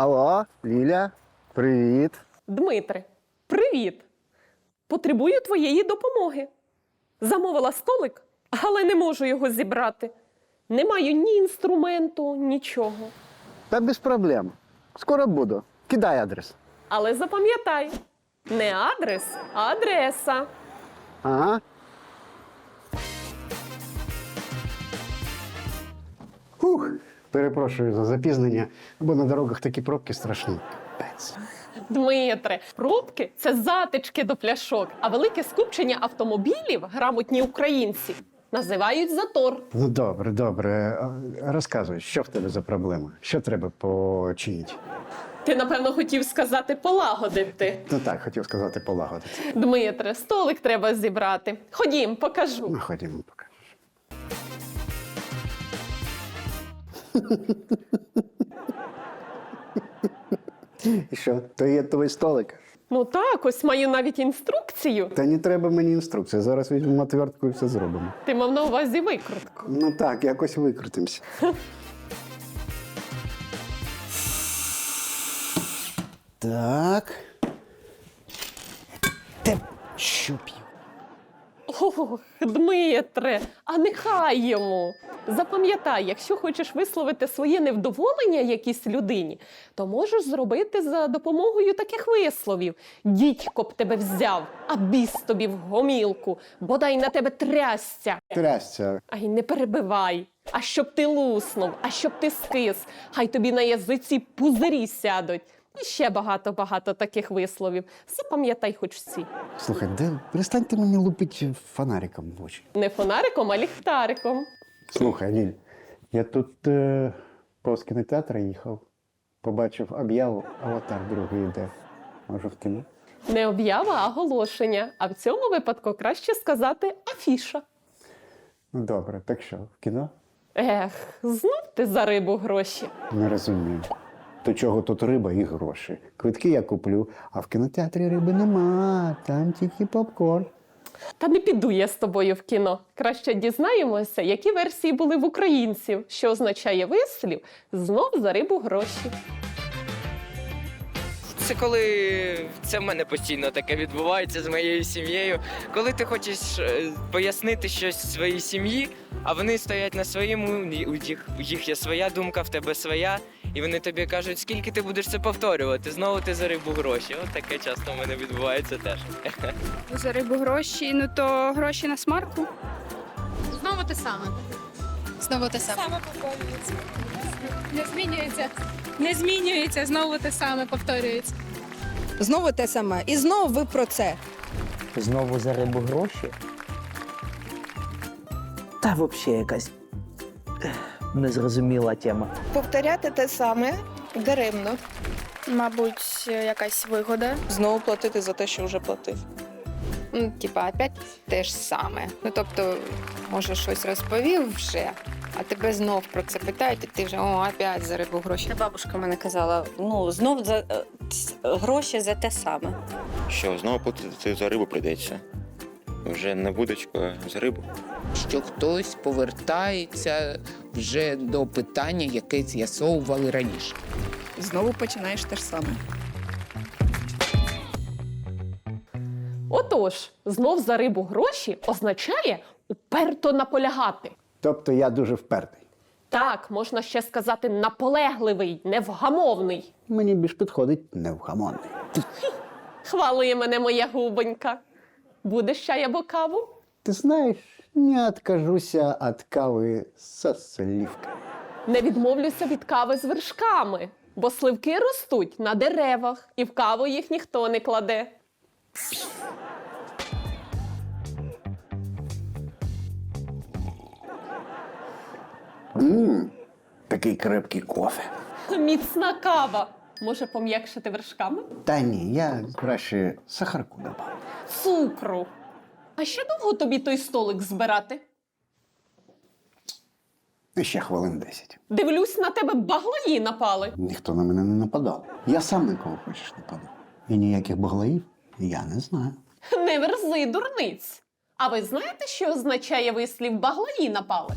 Алло, Ліля, привіт. Дмитре, привіт! Потребую твоєї допомоги. Замовила столик, але не можу його зібрати. Не маю ні інструменту, нічого. Та без проблем. Скоро буду. Кидай адрес. Але запам'ятай, не адрес, а адреса. Ага. Фух, перепрошую за запізнення, бо на дорогах такі пробки страшні. Капець. Дмитре, пробки це затички до пляшок, а велике скупчення автомобілів, грамотні українці, називають затор. Ну добре, добре. Розказуй, що в тебе за проблема? Що треба починити? Ти, напевно, хотів сказати полагодити. Ну так, хотів сказати полагодити. Дмитре, столик треба зібрати. Ходім, покажу. Ну, ходімо, покажеш. І що, то є твій столик? Ну так, ось маю навіть інструкцію. Та не треба мені інструкції. Зараз візьмемо отвертку і все зробимо. Ти мав на увазі викрутку. Ну так, якось викрутимося. так. Те що п'ю? Ох, Дмитре, а нехай йому. Запам'ятай, якщо хочеш висловити своє невдоволення якійсь людині, то можеш зробити за допомогою таких висловів. Дідько б тебе взяв, а біс тобі в гомілку, бодай на тебе трясся. Трясця. Ай, не перебивай. А щоб ти луснув, а щоб ти скис, хай тобі на язиці пузирі сядуть. І ще багато-багато таких висловів. Запам'ятай хоч всі. Слухай, де перестаньте мені лупити фонариком в очі. Не фонариком, а ліхтариком. Слухай, Ліль, я тут е, повз кінотеатр їхав, побачив об'яву, аватар другий йде. Може в кіно? Не об'ява, а оголошення. А в цьому випадку краще сказати афіша. Ну добре, так що, в кіно? Ех, знов ти за рибу гроші. Не розумію. До чого тут риба і гроші? Квитки я куплю, а в кінотеатрі риби нема, там тільки попкорн. Та не піду я з тобою в кіно. Краще дізнаємося, які версії були в українців, що означає вислів знов за рибу гроші. Це коли це в мене постійно таке відбувається з моєю сім'єю. Коли ти хочеш е, пояснити щось своїй сім'ї, а вони стоять на своєму, у їх, у їх є своя думка, в тебе своя, і вони тобі кажуть, скільки ти будеш це повторювати, знову ти за рибу гроші. От таке часто в мене відбувається теж. За рибу гроші, ну то гроші на смарку. Знову те саме. Знову те саме. Саме повторюється. Не змінюється. Не змінюється, знову те саме повторюється. Знову те саме. І знову ви про це. Знову за рибу гроші. Та взагалі якась незрозуміла тема. Повторяти те саме даремно. Мабуть, якась вигода. Знову платити за те, що вже платив. Ну, типа, опять те ж саме. Ну, тобто, може, щось розповів вже, а тебе знов про це питають, і ти вже о, опять за рибу гроші. Бабушка мене казала: ну знов за е, ц- гроші за те саме. Що знову платити за рибу прийдеться. Вже не будочку, а за рибу. що хтось повертається вже до питання, яке з'ясовували раніше. Знову починаєш те ж саме. Отож, знов за рибу гроші означає уперто наполягати. Тобто я дуже впертий. Так, можна ще сказати наполегливий, невгамовний. Мені більш підходить невгамонний. Хвали мене моя губонька. Будеш чай або каву? Ти знаєш, не откажуся від кави со сливкою. Не відмовлюся від кави з вершками, бо сливки ростуть на деревах, і в каву їх ніхто не кладе. Такий крепкий кофе. Міцна кава. Може пом'якшити вершками? Та ні, я краще сахарку добавлю. Цукру. А ще довго тобі той столик збирати? Ще хвилин 10. Дивлюсь, на тебе баглаї напали. Ніхто на мене не нападав. Я сам на кого хочеш нападав. І ніяких баглаїв я не знаю. Не верзи, дурниць. А ви знаєте, що означає вислів баглаї напали?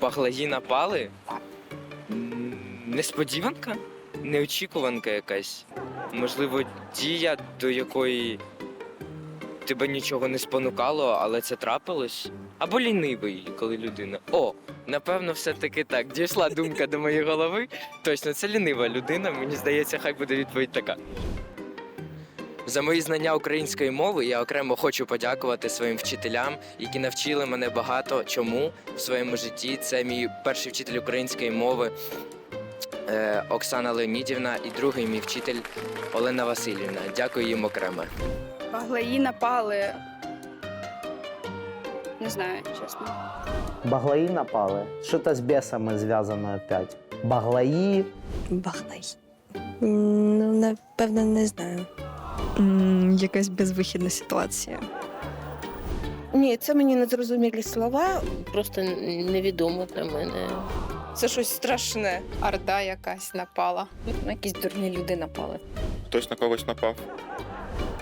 Баглагі напали? несподіванка, неочікуванка якась. Можливо, дія, до якої тебе нічого не спонукало, але це трапилось. Або лінивий, коли людина. О, напевно, все-таки так. Дійшла думка до моєї голови. Точно, це лінива людина. Мені здається, хай буде відповідь така. За мої знання української мови я окремо хочу подякувати своїм вчителям, які навчили мене багато чому в своєму житті. Це мій перший вчитель української мови Оксана Леонідівна і другий мій вчитель Олена Васильівна. Дякую їм окремо. Баглаї напали. Не знаю, чесно. Баглаї напали. Що-то з бісами зв'язано опять. Баглаї. Бахлай. Ну, напевно, не знаю. Якась безвихідна ситуація. Ні, це мені не зрозумілі слова, просто невідомо для мене. Це щось страшне. Орда якась напала. Якісь дурні люди напали. Хтось на когось напав.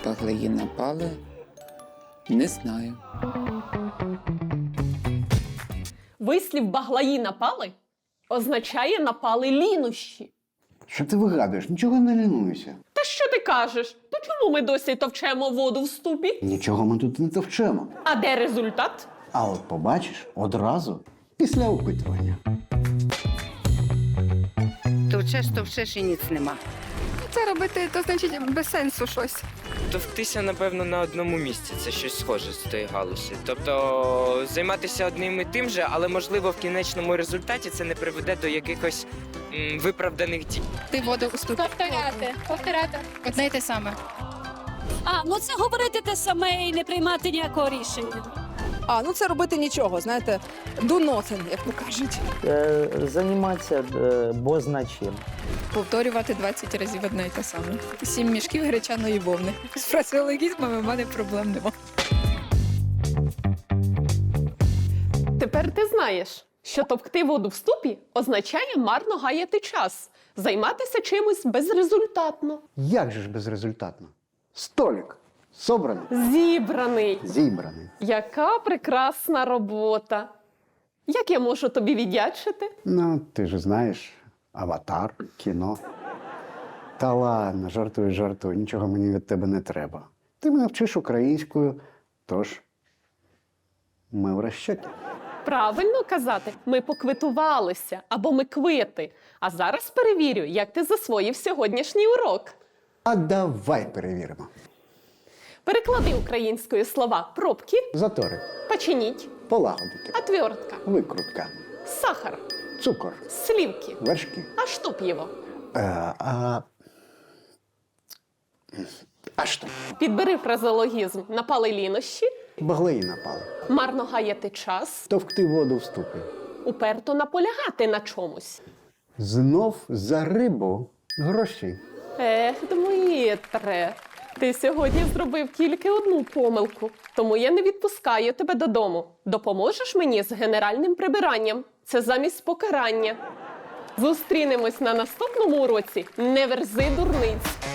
Баглаї напали. Не знаю. Вислів баглаї напали означає напали лінощі. Що ти вигадуєш? Нічого не лінуйся. Та що ти кажеш? То чому ми досі товчемо воду в ступі? Нічого ми тут не товчемо. А де результат? А от побачиш одразу після опитування. Товчеш, товчеш і ніц нема. Це робити, то значить без сенсу щось. Товктися, напевно, на одному місці. Це щось схоже з тої галузі. Тобто займатися одним і тим же, але можливо в кінечному результаті це не приведе до якихось м, виправданих дій. Ти воду. Повторяти, повторяти. Одне й те саме. А, ну це говорити те саме і не приймати ніякого рішення. А, ну це робити нічого, знаєте, do nothing, як то кажуть. Е, займатися е, бозна чим. Повторювати 20 разів одне й те саме. Сім мішків гречаної вовни. З фразеологізмами в мене проблем нема. Тепер ти знаєш, що товкти воду в ступі означає марно гаяти час, займатися чимось безрезультатно. Як же ж безрезультатно? Столік собраний, Зібраний. зібраний. Яка прекрасна робота. Як я можу тобі віддячити? Ну, ти ж знаєш, аватар, кіно. Та ладно, жартую, жартую, нічого мені від тебе не треба. Ти мене вчиш українською, тож ми в розчоті. Правильно казати, ми поквитувалися або ми квити. А зараз перевірю, як ти засвоїв сьогоднішній урок. А давай перевіримо. Переклади українською слова пробки, Затори, починіть, полагодити, отвертка, викрутка, сахар, цукор, слівки. вершки. А що п'єво? Е, а... а що? Підбери фразеологізм напали лінощі, Баглеї напали. марно гаяти час, Товкти воду в ступі. уперто наполягати на чомусь. Знов за рибу гроші. Ех, Дмитре, ти сьогодні зробив тільки одну помилку, тому я не відпускаю тебе додому. Допоможеш мені з генеральним прибиранням. Це замість покарання. Зустрінемось на наступному уроці. Не верзи дурниць.